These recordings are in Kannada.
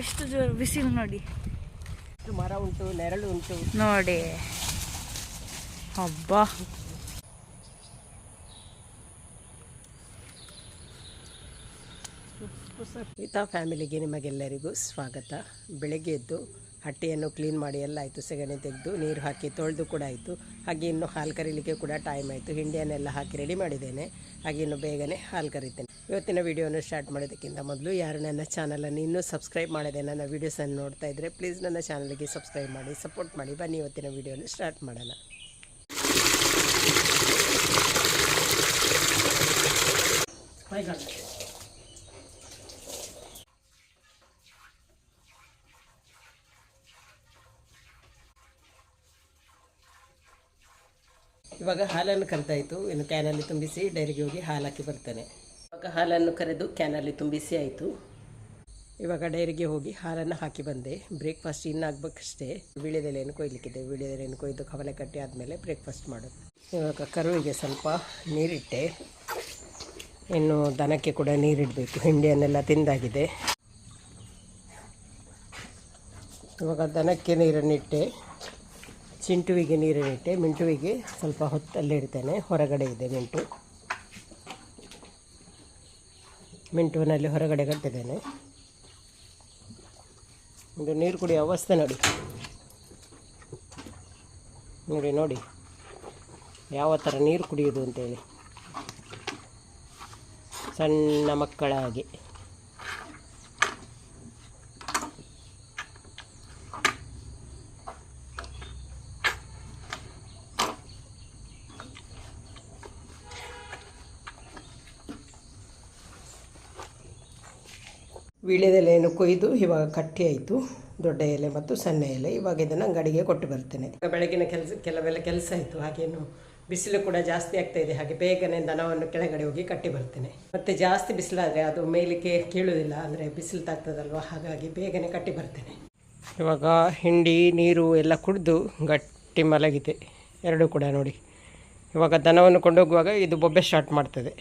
ಎಷ್ಟು ಜೋರು ಬಿಸಿಲು ನೋಡಿ. ಮರ ಉಂಟು ನೆರಳು ಉಂಟು. ನೋಡಿ. ಹಬ್ಬ ಗೀತಾ ಫ್ಯಾಮಿಲಿಗೆ ನಿಮಗೆಲ್ಲರಿಗೂ ಸ್ವಾಗತ. ಬೆಳಗ್ಗೆ ಎದ್ದು ಹಟ್ಟಿಯನ್ನು ಕ್ಲೀನ್ ಮಾಡಿ ಎಲ್ಲ ಆಯಿತು ಸೆಗಣಿ ತೆಗೆದು ನೀರು ಹಾಕಿ ತೊಳೆದು ಕೂಡ ಆಯಿತು. ಹಾಗೆ ಇನ್ನು ಹಾಲು ಕರೀಲಿಕ್ಕೆ ಕೂಡ ಟೈಮ್ ಆಯಿತು. ಹಿಂಡಿಯನ್ನೆಲ್ಲ ಹಾಕಿ ರೆಡಿ ಮಾಡಿದ್ದೇನೆ. ಹಾಗೆ ಇನ್ನು ಬೇಗನೆ ಹಾಲು ಕರಿತೇನೆ. ಇವತ್ತಿನ ವಿಡಿಯೋನ ಸ್ಟಾರ್ಟ್ ಮಾಡೋದಕ್ಕಿಂತ ಮೊದಲು ಯಾರು ನನ್ನ ಚಾನಲನ್ನು ಇನ್ನೂ ಸಬ್ಸ್ಕ್ರೈಬ್ ಮಾಡಿದೆ ನನ್ನ ವೀಡಿಯೋಸನ್ನು ನೋಡ್ತಾ ಇದ್ದರೆ ಪ್ಲೀಸ್ ನನ್ನ ಚಾನಲ್ಗೆ ಸಬ್ಸ್ಕ್ರೈಬ್ ಮಾಡಿ, ಸಪೋರ್ಟ್ ಮಾಡಿ. ಬನ್ನಿ ಇವತ್ತಿನ ವಿಡಿಯೋನ ಸ್ಟಾರ್ಟ್ ಮಾಡೋಣ. ಇವಾಗ ಹಾಲನ್ನು ಕರಿತಾಯಿತು ಇನ್ನು ಕ್ಯಾನಲ್ಲಿ ತುಂಬಿಸಿ ಡೈರಿಗೆ ಹೋಗಿ ಹಾಲು ಹಾಕಿ ಬರ್ತೇನೆ. ಇವಾಗ ಹಾಲನ್ನು ಕರೆದು ಕ್ಯಾನಲ್ಲಿ ತುಂಬಿಸಿ ಆಯಿತು. ಇವಾಗ ಡೈರಿಗೆ ಹೋಗಿ ಹಾಲನ್ನು ಹಾಕಿ ಬಂದೆ. ಬ್ರೇಕ್ಫಾಸ್ಟ್ ಇನ್ನಾಗಬೇಕಷ್ಟೇ ವೀಳ್ಯದೆಲೆಯನ್ನು ಕೊಯ್ಲಿಕ್ಕಿದೆ? ವೀಳ್ಯದೆಲೆಯನ್ನು ಕೊಯ್ದು ಕವಲೆ ಕಟ್ಟಿ ಆದಮೇಲೆ ಬ್ರೇಕ್ಫಾಸ್ಟ್ ಮಾಡೋದು. ಇವಾಗ ಕರುವಿಗೆ ಸ್ವಲ್ಪ ನೀರಿಟ್ಟೆ. ಇನ್ನು ದನಕ್ಕೆ ಕೂಡ ನೀರಿಡಬೇಕು. ಹಿಂಡಿಯನ್ನೆಲ್ಲ ತಿಂದಾಗಿದೆ. ಇವಾಗ ದನಕ್ಕೆ ನೀರನ್ನಿಟ್ಟೆ. ಚಿಂಟುವಿಗೆ ನೀರನ್ನಿಟ್ಟೆ. ಮಿಂಟುವಿಗೆ ಸ್ವಲ್ಪ ಹೊತ್ತಲ್ಲಿ ಇಡ್ತೇನೆ. ಹೊರಗಡೆ ಇದೆ ಮಿಂಟು. ಮಿಂಟುವಿನಲ್ಲಿ ಹೊರಗಡೆ ಕಟ್ಟಿದ್ದೇನೆ. ಇದು ನೀರು ಕುಡಿಯೋ ಅವಸ್ಥೆ ನೋಡಿ. ನೋಡಿ ನೋಡಿ. ಯಾವ ಥರ ನೀರು ಕುಡಿಯೋದು ಅಂತೇಳಿ. ಸಣ್ಣ ಮಕ್ಕಳಾಗಿ. ವೀಳ್ಯದೆಲೆಯನ್ನು ಕೊಯ್ದು ಇವಾಗ ಕಟ್ಟಿ ಆಯಿತು. ದೊಡ್ಡ ಎಲೆ ಮತ್ತು ಸಣ್ಣ ಎಲೆ. ಇವಾಗ ಇದನ್ನು ಅಂಗಡಿಗೆ ಕೊಟ್ಟು ಬರ್ತೇನೆ. ಬೆಳಗಿನ ಕೆಲಸ, ಕೆಲವೆಲ್ಲ ಕೆಲಸ ಆಯಿತು. ಹಾಗೇನು ಬಿಸಿಲು ಕೂಡ ಜಾಸ್ತಿ ಆಗ್ತಾ ಇದೆ. ಹಾಗೆ ಬೇಗನೆ ದನವನ್ನು ಕೆಳಗಡೆ ಹೋಗಿ ಕಟ್ಟಿ ಬರ್ತೇನೆ. ಮತ್ತು ಜಾಸ್ತಿ ಬಿಸಿಲಾದರೆ ಅದು ಮೇಲಕ್ಕೆ ಕೀಳುವುದಿಲ್ಲ ಅಂದರೆ ಬಿಸಿಲು ತಾಗ್ತದಲ್ವ? ಹಾಗಾಗಿ ಬೇಗನೆ ಕಟ್ಟಿ ಬರ್ತೇನೆ. ಇವಾಗ ಹಿಂಡಿ, ನೀರು ಎಲ್ಲ ಕುಡಿದು ಗಟ್ಟಿ ಮಲಗಿದೆ. ಎರಡೂ ಕೂಡ ನೋಡಿ. ಇವಾಗ ದನವನ್ನು ಕೊಂಡೋಗುವಾಗ ಇದು ಬೊಬ್ಬೆ ಸ್ಟಾರ್ಟ್ ಮಾಡ್ತದೆ.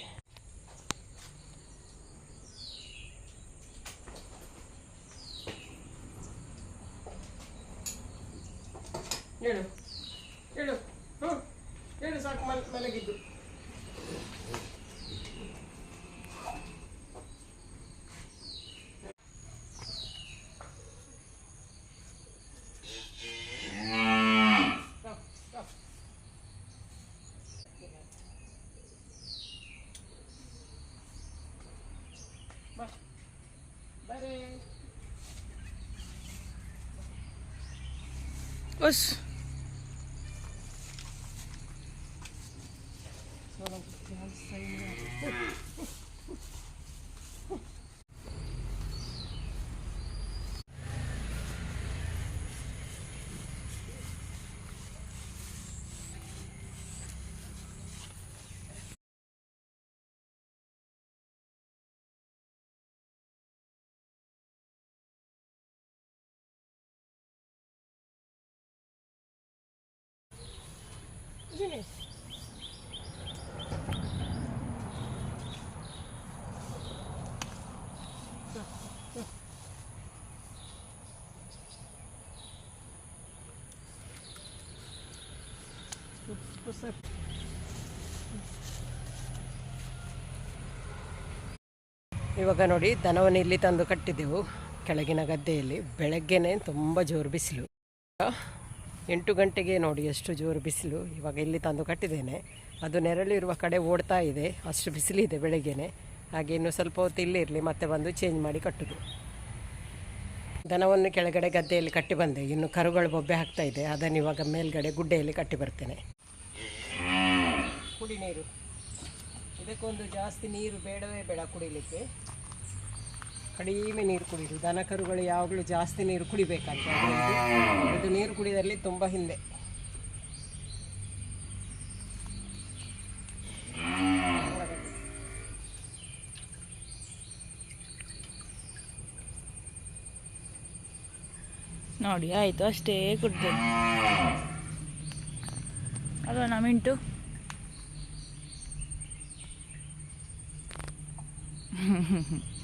बस ಇವಾಗ ನೋಡಿ, ದನವನ್ನು ಇಲ್ಲಿ ತಂದು ಕಟ್ಟಿದ್ದೆವು ಕೆಳಗಿನ ಗದ್ದೆಯಲ್ಲಿ. ಬೆಳಗ್ಗೆನೇ ತುಂಬ ಜೋರು ಬಿಸಿಲು. ಎಂಟು ಗಂಟೆಗೆ ನೋಡಿ ಎಷ್ಟು ಜೋರು ಬಿಸಿಲು ಇವಾಗ ಇಲ್ಲಿ ತಂದು ಕಟ್ಟಿದ್ದೇನೆ. ಅದು ನೆರಳಿರುವ ಕಡೆ ಓಡ್ತಾ ಇದೆ, ಅಷ್ಟು ಬಿಸಿಲಿದೆ ಬೆಳಗ್ಗೆನೆ. ಹಾಗೆ ಇನ್ನು ಸ್ವಲ್ಪ ಹೊತ್ತು ಇಲ್ಲಿ ಇರಲಿ, ಮತ್ತೆ ಬಂದು ಚೇಂಜ್ ಮಾಡಿ ಕಟ್ಟುದು. ದನವನ್ನು ಕೆಳಗಡೆ ಗದ್ದೆಯಲ್ಲಿ ಕಟ್ಟಿ ಬಂದೆ. ಇನ್ನು ಕರುಗಳು ಬೊಬ್ಬೆ ಹಾಕ್ತಾ ಇದೆ. ಅದನ್ನು ಇವಾಗ ಮೇಲ್ಗಡೆ ಗುಡ್ಡೆಯಲ್ಲಿ ಕಟ್ಟಿ ಬರ್ತೇನೆ. ಕುಡಿ ನೀರು. ಇದಕ್ಕೊಂದು ಜಾಸ್ತಿ ನೀರು ಬೇಡವೇ ಬೇಡ ಕುಡಿಲಿಕ್ಕೆ. ಕಡಿಮೆ ನೀರು ಕುಡಿದು ದನ ಕರುಗಳು ಯಾವಾಗಲೂ ಜಾಸ್ತಿ ನೀರು ಕುಡಿಬೇಕಂತ ಇದು- ನೀರು ಕುಡಿದಲ್ಲಿ ತುಂಬ ಹಿಂದೆ. ನೋಡಿ, ಆಯಿತು, ಅಷ್ಟೇ ಕುಡ್ದು. ಅಲ್ವಾ, ನಾ ಮಿಂಟು? ಬಾ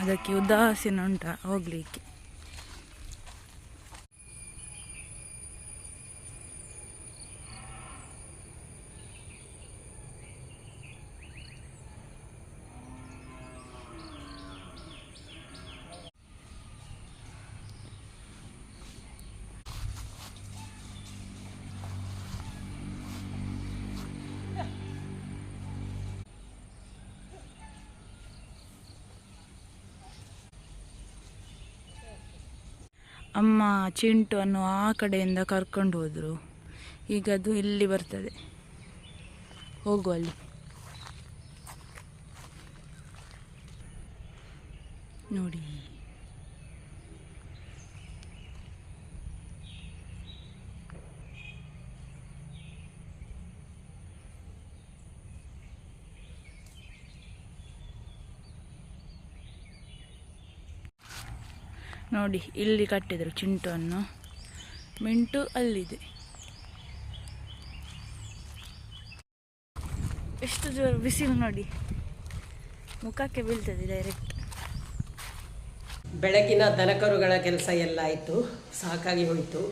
ಅದಕ್ಕೆ ಉದಾಸೀನ ಉಂಟ ಹೋಗ್ಲಿಕ್ಕೆ. ಅಮ್ಮ ಚಿಂಟುವನ್ನು ಆ ಕಡೆಯಿಂದ ಕರ್ಕೊಂಡು ಹೋದರು. ಈಗ ಅದು ಇಲ್ಲಿ ಬರ್ತದೆ. ಹೋಗು ಅಲ್ಲಿ. ನೋಡಿ. ನೋಡಿ, ಇಲ್ಲಿ ಕಟ್ಟಿದರು ಚಿಂಟನ್ನು ಮಿಂಟು ಅಲ್ಲಿದೆ. ಎಷ್ಟು ಜೋರು ಬಿಸಿಲು ನೋಡಿ. ಮುಖಕ್ಕೆ ಬೀಳ್ತದೆ ಡೈರೆಕ್ಟ್ ಬೆಳಗಿನ ದನಕರುಗಳ ಕೆಲಸ ಎಲ್ಲ ಆಯಿತು, ಸಾಕಾಗಿ ಹೋಯಿತು.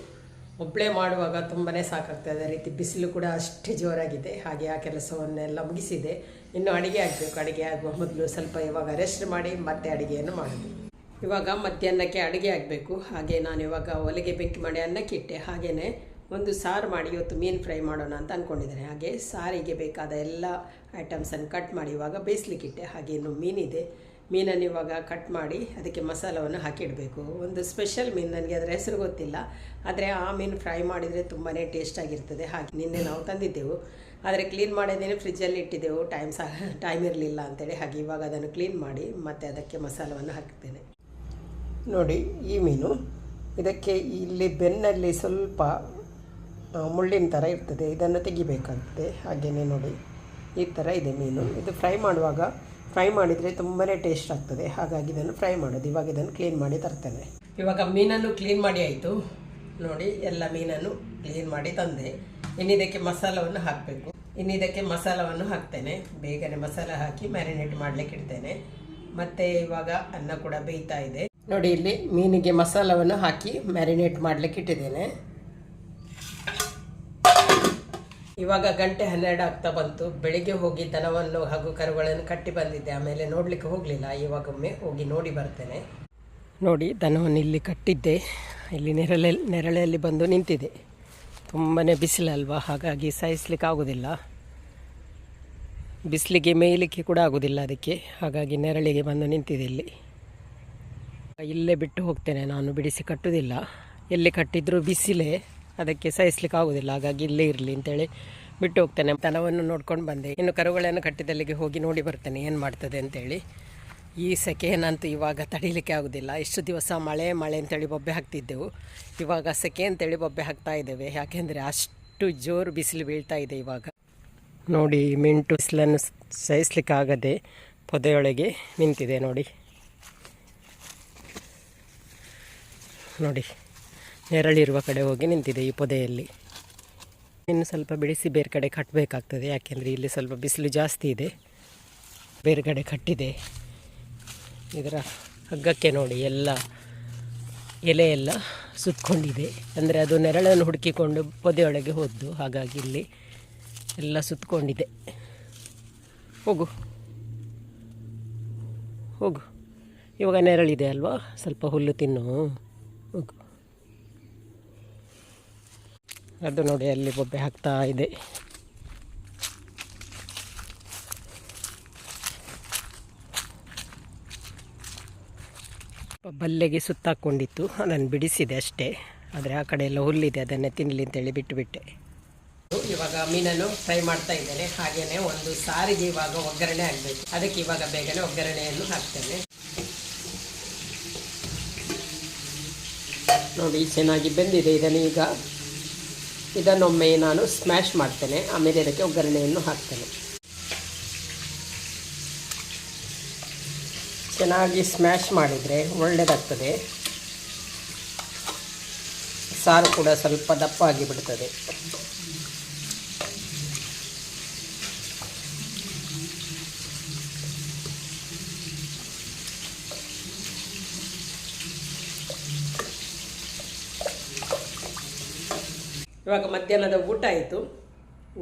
ಒಬ್ಬಳೇ ಮಾಡುವಾಗ ತುಂಬಾ ಸಾಕಾಗ್ತದೆ ಅದೇ ರೀತಿ ಬಿಸಿಲು ಕೂಡ ಅಷ್ಟೇ ಜೋರಾಗಿದೆ. ಹಾಗೆ ಆ ಕೆಲಸವನ್ನೆಲ್ಲ ಮುಗಿಸಿದೆ. ಇನ್ನು ಅಡುಗೆ ಆಗಬೇಕು. ಅಡುಗೆ ಆಗುವ ಮೊದಲು ಸ್ವಲ್ಪ ಇವಾಗ ರೆಸ್ಟ್ ಮಾಡಿ ಮತ್ತೆ ಅಡುಗೆಯನ್ನು ಮಾಡೋದು. ಇವಾಗ ಮಧ್ಯಾಹ್ನಕ್ಕೆ ಅಡುಗೆ ಆಗಬೇಕು. ಹಾಗೆ ನಾನು ಇವಾಗ ಒಲೆಗೆ ಬೆಂಕಿ ಮಾಡಿ ಅನ್ನಕ್ಕೆ ಇಟ್ಟೆ. ಹಾಗೆಯೇ ಒಂದು ಸಾರು ಮಾಡಿ ಇವತ್ತು ಮೀನು ಫ್ರೈ ಮಾಡೋಣ ಅಂತ ಅಂದ್ಕೊಂಡಿದ್ದೇನೆ ಹಾಗೆ ಸಾರಿಗೆ ಬೇಕಾದ ಎಲ್ಲ ಐಟಮ್ಸನ್ನು ಕಟ್ ಮಾಡಿ ಇವಾಗ ಬೇಯಿಸ್ಲಿಕ್ಕಿಟ್ಟೆ ಹಾಗೆ ಇನ್ನು ಮೀನಿದೆ ಮೀನನ್ನು ಇವಾಗ ಕಟ್ ಮಾಡಿ ಅದಕ್ಕೆ ಮಸಾಲವನ್ನು ಹಾಕಿಡಬೇಕು ಒಂದು ಸ್ಪೆಷಲ್ ಮೀನು ನನಗೆ ಅದರ ಹೆಸರು ಗೊತ್ತಿಲ್ಲ. ಆದರೆ ಆ ಮೀನು ಫ್ರೈ ಮಾಡಿದರೆ ತುಂಬಾ ಟೇಸ್ಟಾಗಿರ್ತದೆ ಹಾಗೆ ನಿನ್ನೆ ನಾವು ತಂದಿದ್ದೆವು. ಆದರೆ ಕ್ಲೀನ್ ಮಾಡಿದ್ದೇನೆ. ಫ್ರಿಜ್ಜಲ್ಲಿ ಇಟ್ಟಿದ್ದೆವು. ಟೈಮ್ ಸಹ ಟೈಮ್ ಇರಲಿಲ್ಲ ಅಂತೇಳಿ. ಹಾಗೆ ಇವಾಗ ಅದನ್ನು ಕ್ಲೀನ್ ಮಾಡಿ ಮತ್ತೆ ಅದಕ್ಕೆ ಮಸಾಲವನ್ನು ಹಾಕ್ತೇನೆ ನೋಡಿ, ಈ ಮೀನು. ಇದಕ್ಕೆ ಇಲ್ಲಿ ಬೆನ್ನಲ್ಲಿ ಸ್ವಲ್ಪ ಮುಳ್ಳಿನ ಥರ ಇರ್ತದೆ. ಇದನ್ನು ತೆಗಿಬೇಕಾಗ್ತದೆ. ಹಾಗೆಯೇ ನೋಡಿ, ಈ ಥರ ಇದೆ ಮೀನು. ಇದು ಫ್ರೈ ಮಾಡುವಾಗ, ಫ್ರೈ ಮಾಡಿದರೆ ತುಂಬಾ ಟೇಸ್ಟ್ ಆಗ್ತದೆ. ಹಾಗಾಗಿ ಇದನ್ನು ಫ್ರೈ ಮಾಡೋದು. ಇವಾಗ ಇದನ್ನು ಕ್ಲೀನ್ ಮಾಡಿ ತರ್ತೇನೆ. ಇವಾಗ ಮೀನನ್ನು ಕ್ಲೀನ್ ಮಾಡಿ ಆಯಿತು. ನೋಡಿ, ಎಲ್ಲ ಮೀನನ್ನು ಕ್ಲೀನ್ ಮಾಡಿ ತಂದೆ. ಇನ್ನಿದಕ್ಕೆ ಮಸಾಲವನ್ನು ಹಾಕಬೇಕು. ಇನ್ನಿದಕ್ಕೆ ಮಸಾಲವನ್ನು ಹಾಕ್ತೇನೆ. ಬೇಗನೆ ಮಸಾಲ ಹಾಕಿ ಮ್ಯಾರಿನೇಟ್ ಮಾಡಲಿಕ್ಕೆ ಇಡ್ತೇನೆ. ಮತ್ತೆ ಇವಾಗ ಅನ್ನ ಕೂಡ ಬೇಯ್ತಾ ಇದೆ. ನೋಡಿ ಇಲ್ಲಿ ಮೀನಿಗೆ ಮಸಾಲವನ್ನು ಹಾಕಿ ಮ್ಯಾರಿನೇಟ್ ಮಾಡಲಿಕ್ಕೆ ಇಟ್ಟಿದ್ದೇನೆ. ಇವಾಗ ಗಂಟೆ ಹನ್ನೆರಡು ಆಗ್ತಾ ಬಂತು. ಬೆಳಿಗ್ಗೆ ಹೋಗಿ ದನವನ್ನು ಹಾಗೂ ಕರುಗಳನ್ನು ಕಟ್ಟಿ ಬಂದಿದ್ದೆ. ಆಮೇಲೆ ನೋಡಲಿಕ್ಕೆ ಹೋಗಲಿಲ್ಲ. ಇವಾಗೊಮ್ಮೆ ಹೋಗಿ ನೋಡಿ ಬರ್ತೇನೆ. ನೋಡಿ, ದನವನ್ನು ಇಲ್ಲಿ ಕಟ್ಟಿದ್ದೆ. ಇಲ್ಲಿ ನೆರಳೆ, ನೆರಳೆಯಲ್ಲಿ ಬಂದು ನಿಂತಿದೆ. ತುಂಬಾ ಬಿಸಿಲಲ್ವಾ? ಹಾಗಾಗಿ ಸಾಯಿಸ್ಲಿಕ್ಕೆ ಆಗೋದಿಲ್ಲ. ಬಿಸಿಲಿಗೆ ಮೇಯಲಿಕ್ಕೆ ಕೂಡ ಆಗೋದಿಲ್ಲ ಅದಕ್ಕೆ. ಹಾಗಾಗಿ ನೆರಳಿಗೆ ಬಂದು ನಿಂತಿದೆ ಇಲ್ಲಿ. ಇಲ್ಲೇ ಬಿಟ್ಟು ಹೋಗ್ತೇನೆ ನಾನು, ಬಿಡಿಸಿ ಕಟ್ಟುವುದಿಲ್ಲ. ಎಲ್ಲಿ ಕಟ್ಟಿದ್ರು ಬಿಸಿಲೇ, ಅದಕ್ಕೆ ಸಹಿಸ್ಲಿಕ್ಕೆ ಆಗೋದಿಲ್ಲ ಹಾಗಾಗಿ ಇಲ್ಲೇ ಇರಲಿ ಅಂತೇಳಿ ಬಿಟ್ಟು ಹೋಗ್ತೇನೆ. ತನವನ್ನು ನೋಡ್ಕೊಂಡು ಬಂದೆ. ಇನ್ನು ಕರುಗಳನ್ನು ಕಟ್ಟಿದಲ್ಲಿಗೆ ಹೋಗಿ ನೋಡಿ ಬರ್ತೇನೆ, ಏನು ಮಾಡ್ತದೆ ಅಂತೇಳಿ. ಈ ಸೆಕೆಯನ್ನಂತೂ ಇವಾಗ ತಡಿಲಿಕ್ಕೆ ಆಗೋದಿಲ್ಲ. ಇಷ್ಟು ದಿವಸ ಮಳೆ ಮಳೆ ಅಂತೇಳಿ ಬೊಬ್ಬೆ ಹಾಕ್ತಿದ್ದೆವು. ಇವಾಗ ಸೆಕೆ ಅಂತೇಳಿ ಬೊಬ್ಬೆ ಹಾಕ್ತಾ ಇದ್ದೇವೆ. ಯಾಕೆಂದರೆ ಅಷ್ಟು ಜೋರು ಬಿಸಿಲು ಬೀಳ್ತಾ ಇದೆ ಇವಾಗ. ನೋಡಿ, ಮಿಂಟು ಬಿಸಿಲನ್ನು ಸಹಿಸ್ಲಿಕ್ಕಾಗದೆ ಪೊದೆಯೊಳಗೆ ನಿಂತಿದೆ ನೋಡಿ. ನೋಡಿ ನೆರಳಿರುವ ಕಡೆ ಹೋಗಿ ನಿಂತಿದೆ ಈ ಪೊದೆಯಲ್ಲಿ. ಇನ್ನು ಸ್ವಲ್ಪ ಬಿಡಿಸಿ ಬೇರೆ ಕಡೆ ಕಟ್ಟಬೇಕಾಗ್ತದೆ ಯಾಕೆಂದರೆ ಇಲ್ಲಿ ಸ್ವಲ್ಪ ಬಿಸಿಲು ಜಾಸ್ತಿ ಇದೆ. ಬೇರೆ ಕಡೆ ಕಟ್ಟಿದೆ. ಇದರ ಹಗ್ಗಕ್ಕೆ ನೋಡಿ, ಎಲ್ಲ ಎಲೆ ಎಲ್ಲ ಸುತ್ತಕೊಂಡಿದೆ ಅಂದರೆ ಅದು ನೆರಳನ್ನು ಹುಡುಕಿಕೊಂಡು ಪೊದೆಯೊಳಗೆ ಹೋದ್ದು, ಹಾಗಾಗಿ ಇಲ್ಲಿ ಎಲ್ಲ ಸುತ್ತಕೊಂಡಿದೆ ಹೋಗು. ಹೋಗು. ಇವಾಗ ನೆರಳಿದೆ ಅಲ್ವಾ? ಸ್ವಲ್ಪ ಹುಲ್ಲು ತಿನ್ನು. ಅದು ನೋಡಿ ಅಲ್ಲಿ ಬೊಬ್ಬೆ ಹಾಕ್ತಾ ಇದೆ. ಬಲ್ಲೆಗೆ ಸುತ್ತಾಕೊಂಡಿತ್ತು. ಅದನ್ನು ಬಿಡಿಸಿದೆ ಅಷ್ಟೇ. ಆದರೆ ಆ ಕಡೆ ಎಲ್ಲ ಹುಲ್ಲಿದೆ. ಅದನ್ನೇ ತಿನ್ನಲಿ ಅಂತೇಳಿ ಬಿಟ್ಟುಬಿಟ್ಟೆ. ಇವಾಗ ಮೀನನ್ನು ಫ್ರೈ ಮಾಡ್ತಾ ಇದ್ದೇನೆ. ಹಾಗೆಯೇ ಒಂದು ಸಾರಿಗೆ ಇವಾಗ ಒಗ್ಗರಣೆ ಆಗಬೇಕು. ಅದಕ್ಕೆ ಇವಾಗ ಬೇಗನೆ ಒಗ್ಗರಣೆಯನ್ನು ಹಾಕ್ತೇನೆ. ನೋಡಿ, ಚೆನ್ನಾಗಿ ಬೆಂದಿದೆ. ಇದನ್ನು ಈಗ ಇದನ್ನೊಮ್ಮೆ ನಾನು ಸ್ಮ್ಯಾಶ್ ಮಾಡ್ತೇನೆ. ಆಮೇಲೆ ಇದಕ್ಕೆ ಒಗ್ಗರಣೆಯನ್ನು ಹಾಕ್ತೇನೆ. ಚೆನ್ನಾಗಿ ಸ್ಮ್ಯಾಶ್ ಮಾಡಿದರೆ ಒಳ್ಳೆಯದಾಗ್ತದೆ ಸಾರು ಕೂಡ ಸ್ವಲ್ಪ ದಪ್ಪ ಆಗಿ ಇವಾಗ ಮಧ್ಯಾಹ್ನದ ಊಟ ಆಯಿತು.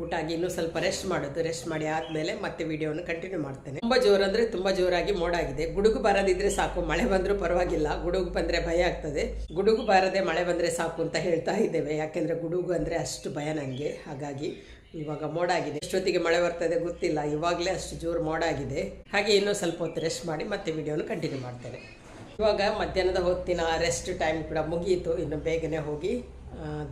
ಊಟ ಆಗಿ ಇನ್ನೂ ಸ್ವಲ್ಪ ರೆಸ್ಟ್ ಮಾಡೋದು. ರೆಸ್ಟ್ ಮಾಡಿ ಆದಮೇಲೆ ಮತ್ತೆ ವಿಡಿಯೋವನ್ನು ಕಂಟಿನ್ಯೂ ಮಾಡ್ತೇನೆ. ತುಂಬ ಜೋರಂದರೆ ತುಂಬ ಜೋರಾಗಿ ಮೋಡಾಗಿದೆ ಗುಡುಗು ಬರದಿದ್ರೆ ಸಾಕು. ಮಳೆ ಬಂದರೂ ಪರವಾಗಿಲ್ಲ. ಗುಡುಗು ಬಂದರೆ ಭಯ ಆಗ್ತದೆ. ಗುಡುಗು ಬಾರದೆ ಮಳೆ ಬಂದರೆ ಸಾಕು ಅಂತ ಹೇಳ್ತಾ ಇದ್ದೇವೆ. ಯಾಕೆಂದರೆ ಗುಡುಗು ಅಂದರೆ ಅಷ್ಟು ಭಯ ನನಗೆ ಹಾಗಾಗಿ ಇವಾಗ ಮೋಡ ಆಗಿದೆ. ಎಷ್ಟೊತ್ತಿಗೆ ಮಳೆ ಬರ್ತದೆ ಗೊತ್ತಿಲ್ಲ. ಇವಾಗಲೇ ಅಷ್ಟು ಜೋರು ಮೋಡ ಆಗಿದೆ. ಹಾಗೆ ಇನ್ನೂ ಸ್ವಲ್ಪ ಹೊತ್ತು ರೆಸ್ಟ್ ಮಾಡಿ ಮತ್ತೆ ವಿಡಿಯೋನ ಕಂಟಿನ್ಯೂ ಮಾಡ್ತೇನೆ. ಇವಾಗ ಮಧ್ಯಾಹ್ನದ ಹೊತ್ತಿನ ರೆಸ್ಟ್ ಟೈಮ್ ಕೂಡ ಮುಗಿಯಿತು ಇನ್ನು ಬೇಗನೆ ಹೋಗಿ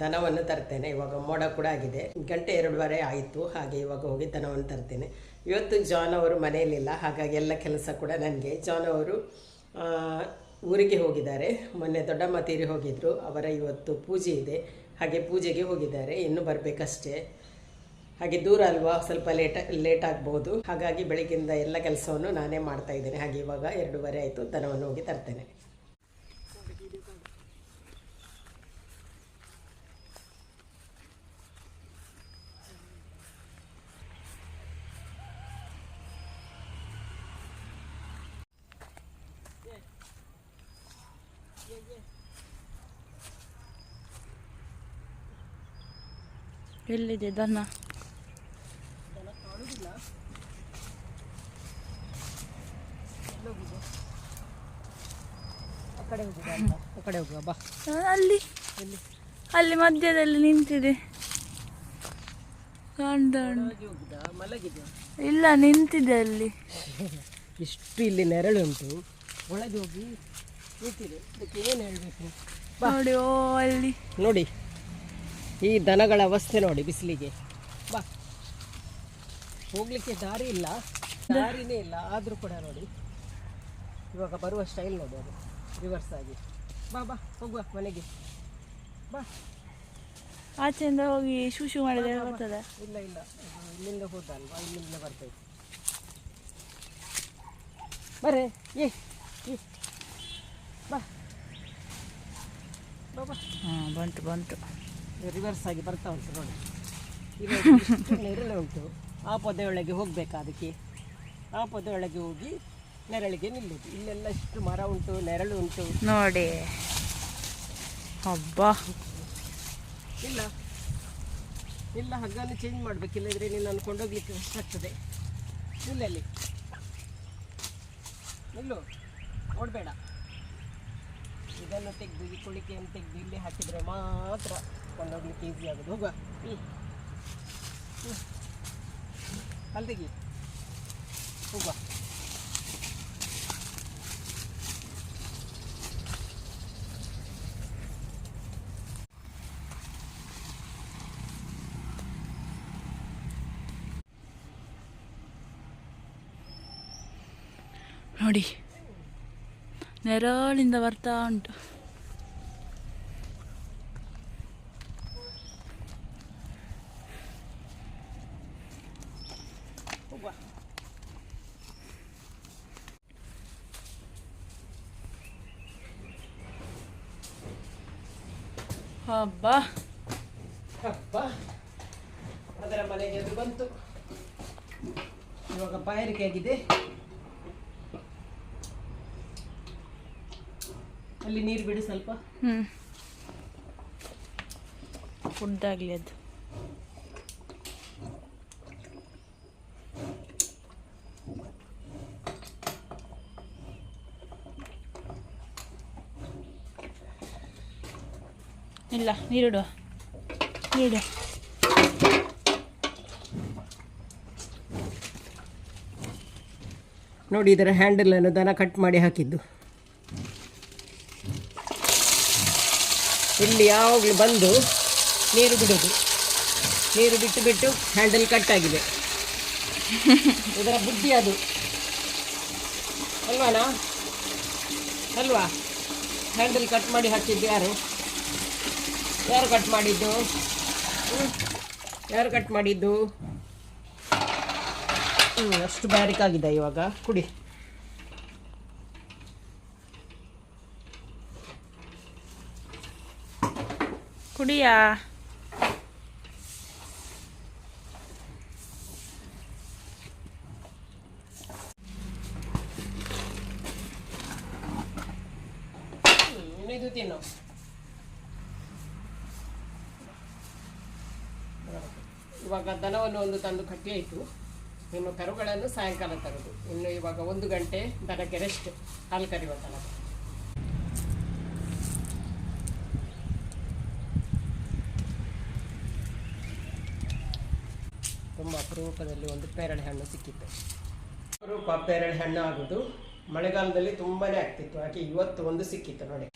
ದನವನ್ನು ತರ್ತೇನೆ. ಇವಾಗ ಮೋಡ ಕೂಡ ಆಗಿದೆ. ಗಂಟೆ ಎರಡೂವರೆ ಆಯಿತು. ಹಾಗೆ ಇವಾಗ ಹೋಗಿ ದನವನ್ನು ತರ್ತೇನೆ. ಇವತ್ತು ಜಾನ್ ಅವರು ಮನೆಯಲ್ಲಿಲ್ಲ. ಹಾಗಾಗಿ ಎಲ್ಲ ಕೆಲಸ ಕೂಡ ನನಗೆ. ಜಾನ್ ಅವರು ಊರಿಗೆ ಹೋಗಿದ್ದಾರೆ. ಮೊನ್ನೆ ದೊಡ್ಡಮ್ಮ ತೀರಿ ಹೋಗಿದ್ದರು ಅವರ ಇವತ್ತು ಪೂಜೆ ಇದೆ. ಹಾಗೆ ಪೂಜೆಗೆ ಹೋಗಿದ್ದಾರೆ. ಇನ್ನು ಬರಬೇಕಷ್ಟೇ. ಹಾಗೆ ದೂರ ಅಲ್ವಾ? ಸ್ವಲ್ಪ ಲೇಟ್ ಲೇಟ್ ಆಗ್ಬೋದು. ಹಾಗಾಗಿ ಬೆಳಗ್ಗಿಂದ ಎಲ್ಲ ಕೆಲಸವನ್ನು ನಾನೇ ಮಾಡ್ತಾ ಇದ್ದೇನೆ. ಹಾಗೆ ಇವಾಗ ಎರಡೂವರೆ ಆಯಿತು. ದನವನ್ನು ಹೋಗಿ ತರ್ತೇನೆ. ಎಲ್ಲಿದೆ ದನ? ಅಲ್ಲಿ. ಅಲ್ಲಿ ಮಧ್ಯದಲ್ಲಿ ನಿಂತಿದೆ. ಇಲ್ಲ ನಿಂತಿದೆ ಅಲ್ಲಿ. ಇಷ್ಟು ಇಲ್ಲಿ ನೆರಳು ಉಂಟು. ಒಳಗೆ ಹೋಗಿ ನಿಂತಿದೆ ಅದಕ್ಕೆ ಏನು ಹೇಳಬೇಕು? ನೋಡಿ ಓ ಅಲ್ಲಿ. ನೋಡಿ. ಈ ದನಗಳ ಅವಸ್ಥೆ ನೋಡಿ ಬಿಸಿಲಿಗೆ. ಬಾ. ಹೋಗ್ಲಿಕ್ಕೆ ದಾರಿ ಇಲ್ಲ. ದಾರಿನೇ ಇಲ್ಲ. ಆದರೂ ಕೂಡ ನೋಡಿ. ಇವಾಗ ಬರುವ ಸ್ಟೈಲ್ ನೋಡಿ ಅದು. ರಿವರ್ಸ್ ಆಗಿ. ಬಾ ಬಾ. ಹೋಗುವ ಮನೆಗೆ. ಬಾ. ಆಚೆಯಿಂದ ಹೋಗಿ ಶೂಶು ಮಾಡಿದ್ರೆ ಬರ್ತದೆ ಇಲ್ಲ ಇಲ್ಲ. ಇಲ್ಲಿಂದ ಹೋದಲ್ವಾ? ಇಲ್ಲಿಂದ ಬರ್ತೈತೆ ಬರೇ. ಏ ಏ. ಬಾ. ಬಾ ಬಾ. ಹಾಂ ಬಂತು ಬಂತು. ರಿವರ್ಸ್ ಆಗಿ ಬರ್ತಾ ಉಂಟು ನೋಡಿ. ಇವಾಗ ನೆರಳು ಉಂಟು. ಆ ಪೊದೆಯೊಳಗೆ ಹೋಗ್ಬೇಕು ಅದಕ್ಕೆ? ಆ ಪೊದೆಯೊಳಗೆ ಹೋಗಿ ನೆರಳಿಗೆ ನಿಲ್ಲುದು. ಇಲ್ಲೆಲ್ಲ ಇಷ್ಟು ಮರ ಉಂಟು ನೆರಳು ಉಂಟು. ನೋಡಿ. ಹಬ್ಬ ಇಲ್ಲ. ಇಲ್ಲ ಹಗ್ಗನ್ನು ಚೇಂಜ್ ಮಾಡಬೇಕಿಲ್ಲದ್ರೆ ನಿನ್ನನ್ನು ಕೊಂಡೋಗ್ಲಿಕ್ಕೆ ಕಷ್ಟ ಆಗ್ತದೆ. ನಿಲ್ಲಲ್ಲಿ ನಿಲ್ಲು. ನೋಡಬೇಡ. ಇದನ್ನು ತೆಗೆದು ಈ ಕುಳಿಕೆಯನ್ನು ತೆಗೆದು ಇಲ್ಲಿ ಹಾಕಿದರೆ ಮಾತ್ರ ಕೊಂಡೋಗ್ಲಿಕ್ಕೆ ಈಸಿ ಆಗೋದು. ಹೋಗುವ. ಹ್ಞೂ ಹೋಗುವ. ನೋಡಿ ನೆರಳಿಂದ ಬರ್ತಾ ಉಂಟು. ಹೋಗುವ ಹಬ್ಬ. ಹಬ್ಬ? ಅದರ ಮನೆಗೆ ಅದು ಬಂತು. ಇವಾಗ ಬಾಯಾರಿಕೆ ಆಗಿದೆ. ಅಲ್ಲಿ ನೀರು ಬಿಡು ಸ್ವಲ್ಪ. ಹ್ಞೂ ಆಗಲಿ ಅದು. ಇಲ್ಲ, ನೀರಿಡು. ನೀರಿಡು. ನೋಡಿ, ಇದರ ಹ್ಯಾಂಡಲನ್ನು ದನ ಕಟ್ ಮಾಡಿ ಹಾಕಿದ್ದು. ಇಲ್ಲಿ ಯಾವಾಗಲೂ ಬಂದು ನೀರು ಬಿಡೋದು. ನೀರು ಬಿಟ್ಟು ಬಿಟ್ಟು ಹ್ಯಾಂಡಲ್ ಕಟ್ ಆಗಿದೆ. ಇದರ ಬುದ್ಧಿ ಅದು. ಅಲ್ವಾನಾ? ಅಲ್ವಾ? ಹ್ಯಾಂಡಲ್ ಕಟ್ ಮಾಡಿ ಹಾಕಿದ್ದು ಯಾರು? ಯಾರು ಕಟ್ ಮಾಡಿದ್ದು? ಯಾರು ಕಟ್ ಮಾಡಿದ್ದು? ಹ್ಞೂ ಅಷ್ಟು ಬ್ಯಾರಿಕಾಗಿದೆ ಇವಾಗ. ಕುಡಿ. ಕುಡಿಯಾ ಹ್ಮ್, ಇದು ತಿನ್ನು ಒಂದು ತಂದು ಕಟ್ಟಿ ಆಯಿತು ಇನ್ನು ಕರುಗಳನ್ನು ಸಾಯಂಕಾಲ ತರೋದು. ಇನ್ನು ಇವಾಗ ಒಂದು ಗಂಟೆ ದನಕ್ಕೆ ರೆಸ್ಟ್ ಹಾಲು ಕರೆಯುವ ತನಕ ತುಂಬ ಅಪರೂಪದಲ್ಲಿ ಒಂದು ಪೇರಳೆ ಹಣ್ಣು ಸಿಕ್ಕಿತ್ತು. ಅಪರೂಪ ಪೇರಳೆ ಹಣ್ಣು ಆಗೋದು ಮಳೆಗಾಲದಲ್ಲಿ ತುಂಬಾನೇ ಆಗ್ತಿತ್ತು. ಹಾಗೆ ಇವತ್ತು ಒಂದು ಸಿಕ್ಕಿತ್ತು ನೋಡಿ.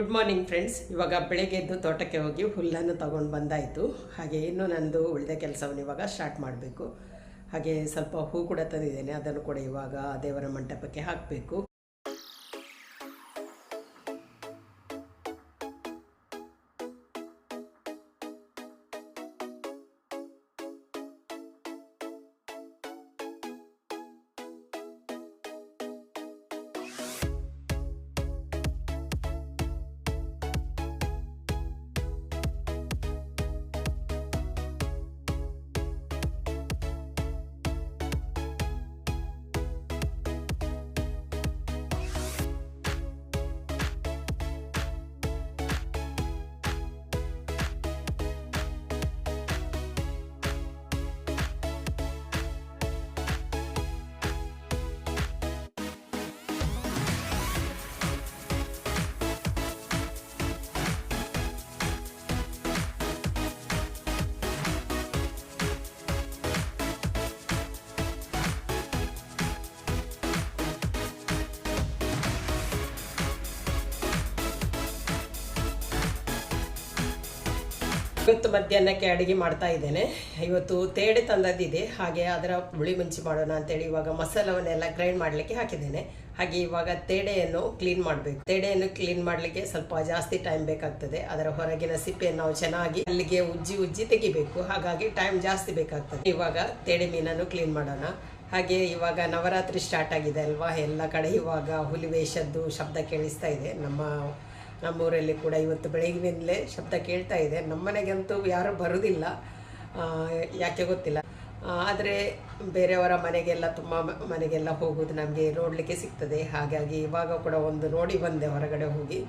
ಗುಡ್ ಮಾರ್ನಿಂಗ್ ಫ್ರೆಂಡ್ಸ್ ಇವಾಗ ಬೆಳಗ್ಗೆ ಎದ್ದು ತೋಟಕ್ಕೆ ಹೋಗಿ ಹುಲ್ಲನ್ನು ತಗೊಂಡು ಬಂದಾಯಿತು. ಹಾಗೆ ಇನ್ನು ನಂದು ಉಳಿದ ಕೆಲಸವನ್ನು ಇವಾಗ ಸ್ಟಾರ್ಟ್ ಮಾಡಬೇಕು. ಹಾಗೆ ಸ್ವಲ್ಪ ಹೂ ಕೂಡ ತಂದಿದ್ದೇನೆ. ಅದನ್ನು ಕೂಡ ಇವಾಗ ದೇವರ ಮಂಟಪಕ್ಕೆ ಹಾಕಬೇಕು. ಇವತ್ತು ಮಧ್ಯಾಹ್ನಕ್ಕೆ ಅಡುಗೆ ಮಾಡ್ತಾ ಇದ್ದೇನೆ. ಇವತ್ತು ತೇಡೆ ತಂದದ್ದಿದೆ. ಹಾಗೆ ಅದರ ಹುಳಿ ಮುಂಚಿ ಮಾಡೋಣ ಅಂತೇಳಿ ಇವಾಗ ಮಸಾಲವನ್ನೆಲ್ಲ ಗ್ರೈಂಡ್ ಮಾಡಲಿಕ್ಕೆ ಹಾಕಿದ್ದೇನೆ. ಹಾಗೆ ಇವಾಗ ತೇಡೆಯನ್ನು ಕ್ಲೀನ್ ಮಾಡಬೇಕು. ತೇಡೆಯನ್ನು ಕ್ಲೀನ್ ಮಾಡಲಿಕ್ಕೆ ಸ್ವಲ್ಪ ಜಾಸ್ತಿ ಟೈಮ್ ಬೇಕಾಗ್ತದೆ. ಅದರ ಹೊರಗಿನ ಸಿಪ್ಪೆಯನ್ನು ನಾವು ಚೆನ್ನಾಗಿ ಅಲ್ಲಿಗೆ ಉಜ್ಜಿ ಉಜ್ಜಿ ತೆಗಿಬೇಕು. ಹಾಗಾಗಿ ಟೈಮ್ ಜಾಸ್ತಿ ಬೇಕಾಗ್ತದೆ. ಇವಾಗ ತೇಡೆ ಮೀನನ್ನು ಕ್ಲೀನ್ ಮಾಡೋಣ. ಹಾಗೆ ಇವಾಗ ನವರಾತ್ರಿ ಸ್ಟಾರ್ಟ್ ಆಗಿದೆ ಅಲ್ವಾ? ಎಲ್ಲ ಕಡೆ ಇವಾಗ ಹುಲಿ ವೇಷದ್ದು ಶಬ್ದ ಕೇಳಿಸ್ತಾ ಇದೆ. ನಮ್ಮ ನಮ್ಮೂರಲ್ಲಿ ಕೂಡ ಇವತ್ತು ಬೆಳಗಿನಿಂದಲೇ ಶಬ್ದ ಕೇಳ್ತಾ ಇದೆ. ನಮ್ಮನೆಗಂತೂ ಯಾರೂ ಬರುವುದಿಲ್ಲ ಯಾಕೆ ಗೊತ್ತಿಲ್ಲ. ಆದರೆ ಬೇರೆಯವರ ಮನೆಗೆಲ್ಲ, ತುಂಬ ಮನೆಗೆಲ್ಲ ಹೋಗೋದು ನಮಗೆ ನೋಡಲಿಕ್ಕೆ ಸಿಗ್ತದೆ. ಹಾಗಾಗಿ ಇವಾಗ ಕೂಡ ಒಂದು ನೋಡಿ ಬಂದೆ ಹೊರಗಡೆ ಹೋಗಿ.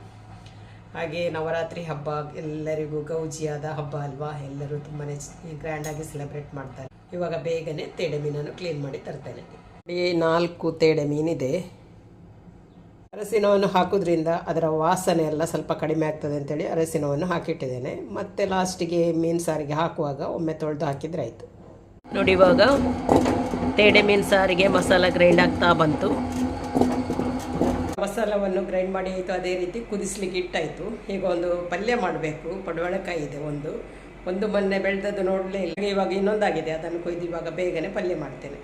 ಹಾಗೆ ನವರಾತ್ರಿ ಹಬ್ಬ, ಎಲ್ಲರಿಗೂ ಗೌಜಿಯಾದ ಹಬ್ಬ ಅಲ್ವಾ? ಎಲ್ಲರೂ ತುಂಬಾ ಗ್ರ್ಯಾಂಡಾಗಿ ಸೆಲೆಬ್ರೇಟ್ ಮಾಡ್ತಾರೆ. ಇವಾಗ ಬೇಗನೆ ತೇಡೆ ಮೀನನ್ನು ಕ್ಲೀನ್ ಮಾಡಿ ತರ್ತೇನೆ. ನಾಲ್ಕು ತೇಡೆ ಮೀನಿದೆ. ಅರಸಿನವನ್ನು ಹಾಕೋದ್ರಿಂದ ಅದರ ವಾಸನೆ ಎಲ್ಲ ಸ್ವಲ್ಪ ಕಡಿಮೆ ಆಗ್ತದೆ ಅಂತೇಳಿ ಅರಸಿನವನ್ನು ಹಾಕಿಟ್ಟಿದ್ದೇನೆ. ಮತ್ತೆ ಲಾಸ್ಟಿಗೆ ಮೀನು ಸಾರಿಗೆ ಹಾಕುವಾಗ ಒಮ್ಮೆ ತೊಳೆದು ಹಾಕಿದರೆ ಆಯಿತು. ನೋಡಿ ಇವಾಗ ತೇಡೆ ಮೀನು ಸಾರಿಗೆ ಮಸಾಲ ಗ್ರೈಂಡ್ ಆಗ್ತಾ ಬಂತು. ಮಸಾಲವನ್ನು ಗ್ರೈಂಡ್ ಮಾಡಿ ಆಯಿತು ಅದೇ ರೀತಿ ಕುದಿಸ್ಲಿಕ್ಕೆ ಇಟ್ಟಾಯಿತು. ಈಗ ಒಂದು ಪಲ್ಯ ಮಾಡಬೇಕು ಪಡವಳಕಾಯಿ ಇದೆ ಒಂದು. ಒಂದು ಮೊನ್ನೆ ಬೆಳೆದದ್ದು ನೋಡಲೇ ಇಲ್ಲ. ಇವಾಗ ಇನ್ನೊಂದಾಗಿದೆ ಅದನ್ನು ಕೊಯ್ದು ಇವಾಗ ಬೇಗನೆ ಪಲ್ಯ ಮಾಡ್ತೇನೆ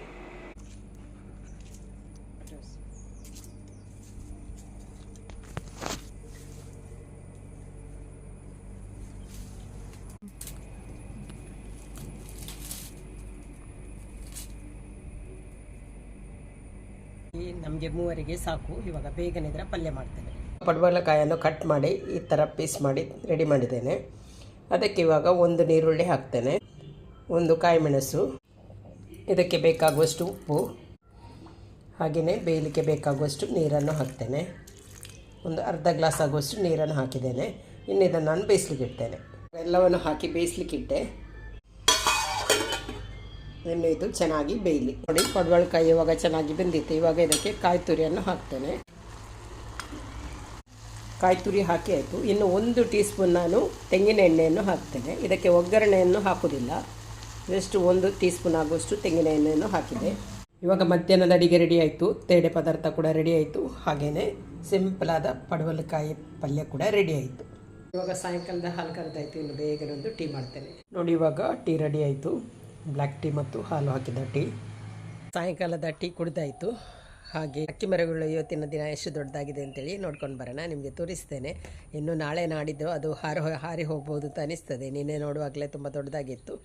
ಈ ನಮಗೆ ಮೂವರಿಗೆ ಸಾಕು. ಇವಾಗ ಬೇಗನೆ ಇದರ ಪಲ್ಯ ಮಾಡ್ತೇನೆ. ಪಡವಲಕಾಯನ್ನು ಕಟ್ ಮಾಡಿ, ಈ ಥರ ಪೀಸ್ ಮಾಡಿ ರೆಡಿ ಮಾಡಿದ್ದೇನೆ. ಅದಕ್ಕೆ ಇವಾಗ ಒಂದು ನೀರುಳ್ಳಿ ಹಾಕ್ತೇನೆ. ಒಂದು ಕಾಯಿ ಮೆಣಸು ಇದಕ್ಕೆ ಬೇಕಾಗುವಷ್ಟು ಉಪ್ಪು. ಹಾಗೆಯೇ ಬೇಯಲಿಕ್ಕೆ ಬೇಕಾಗುವಷ್ಟು ನೀರನ್ನು ಹಾಕ್ತೇನೆ. ಒಂದು ಅರ್ಧ ಗ್ಲಾಸ್ ಆಗುವಷ್ಟು ನೀರನ್ನು ಹಾಕಿದ್ದೇನೆ. ಇನ್ನು ಇದನ್ನು ನಾನು ಬೇಯಿಸ್ಲಿಕ್ಕೆ ಇಡ್ತೇನೆ. ಎಲ್ಲವನ್ನು ಹಾಕಿ ಬೇಯಿಸ್ಲಿಕ್ಕೆ ಇನ್ನು ಇದು ಚೆನ್ನಾಗಿ ಬೇಯಲಿ. ನೋಡಿ ಪಡವಳಕಾಯಿ ಇವಾಗ ಚೆನ್ನಾಗಿ ಬೆಂದಿತ್ತು. ಇವಾಗ ಇದಕ್ಕೆ ಕಾಯಿ ತುರಿಯನ್ನು ಹಾಕ್ತೇನೆ. ಕಾಯಿ ತುರಿ ಹಾಕಿ ಆಯಿತು. ಇನ್ನು ಒಂದು ಟೀ ಸ್ಪೂನ್ ನಾನು ತೆಂಗಿನ ಎಣ್ಣೆಯನ್ನು ಹಾಕ್ತೇನೆ. ಇದಕ್ಕೆ ಒಗ್ಗರಣೆಯನ್ನು ಹಾಕೋದಿಲ್ಲ ಜಸ್ಟ್ ಒಂದು ಟೀ ಸ್ಪೂನ್ ಆಗುವಷ್ಟು ತೆಂಗಿನ ಎಣ್ಣೆಯನ್ನು ಹಾಕಿದೆ. ಇವಾಗ ಮಧ್ಯಾಹ್ನದ ಅಡಿಗೆ ರೆಡಿ ಆಯಿತು. ತೇಡೆ ಪದಾರ್ಥ ಕೂಡ ರೆಡಿ ಆಯಿತು. ಹಾಗೆಯೇ ಸಿಂಪಲಾದ ಪಡವಲಕಾಯಿ ಪಲ್ಯ ಕೂಡ ರೆಡಿ ಆಯಿತು. ಇವಾಗ ಸಾಯಂಕಾಲದ ಹಾಲು ಕರೆದಾಯಿತು. ಇನ್ನು ಬೇಗನೆ ಒಂದು ಟೀ ಮಾಡ್ತೇನೆ. ನೋಡಿ, ಇವಾಗ ಟೀ ರೆಡಿ ಆಯಿತು. ಬ್ಲ್ಯಾಕ್ ಟೀ ಮತ್ತು ಹಾಲು ಹಾಕಿದ ಟೀ. ಸಾಯಂಕಾಲದ ಟೀ ಕುಡಿದಾಯಿತು. ಹಾಗೆ ಅಕ್ಕಿ ಮರಗಳು ಇವತ್ತಿನ ದಿನ ಎಷ್ಟು ದೊಡ್ಡದಾಗಿದೆ ಅಂತೇಳಿ ನೋಡ್ಕೊಂಡು ಬರೋಣ. ನಿಮಗೆ ತೋರಿಸ್ತೇನೆ. ಇನ್ನು ನಾಳೆ ನಾಡಿದ್ದು ಅದು ಹಾರಿ ಹಾರಿ ಹೋಗ್ಬೋದು ಅಂತ ಅನಿಸ್ತದೆ. ನಿನ್ನೆ ನೋಡುವಾಗಲೇ ತುಂಬ ದೊಡ್ಡದಾಗಿತ್ತು.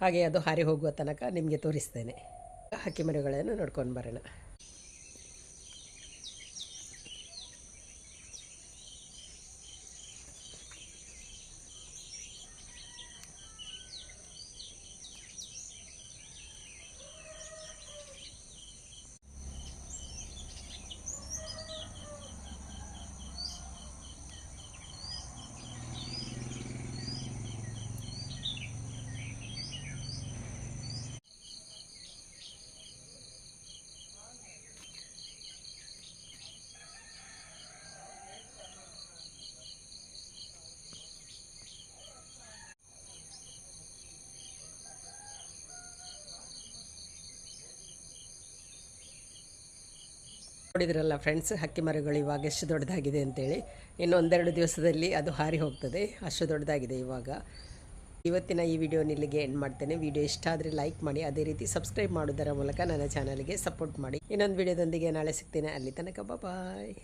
ಹಾಗೆ ಅದು ಹಾರಿ ಹೋಗುವ ತನಕ ನಿಮಗೆ ತೋರಿಸ್ತೇನೆ. ಅಕ್ಕಿ ಮರಗಳನ್ನು ನೋಡ್ಕೊಂಡು ಬರೋಣ. ನೋಡಿದ್ರಲ್ಲ ಫ್ರೆಂಡ್ಸ್ ಹಕ್ಕಿ ಮರಗಳು ಇವಾಗ ಎಷ್ಟು ದೊಡ್ಡದಾಗಿದೆ ಅಂತೇಳಿ. ಇನ್ನು ಒಂದೆರಡು ದಿವಸದಲ್ಲಿ ಅದು ಹಾರಿ ಹೋಗ್ತದೆ. ಅಷ್ಟು ದೊಡ್ಡದಾಗಿದೆ ಇವಾಗ. ಇವತ್ತಿನ ಈ ವಿಡಿಯೋ ನಿಲ್ಲಿಗೆ ಎಂಡ್ ಮಾಡ್ತೇನೆ. ವಿಡಿಯೋ ಇಷ್ಟ ಆದರೆ ಲೈಕ್ ಮಾಡಿ, ಅದೇ ರೀತಿ ಸಬ್ಸ್ಕ್ರೈಬ್ ಮಾಡೋದರ ಮೂಲಕ ನನ್ನ ಚಾನಲ್ಗೆ ಸಪೋರ್ಟ್ ಮಾಡಿ. ಇನ್ನೊಂದು ವಿಡಿಯೋದೊಂದಿಗೆ ನಾಳೆ ಸಿಗ್ತೇನೆ. ಅಲ್ಲಿ ತನಕ ಬಾಯ್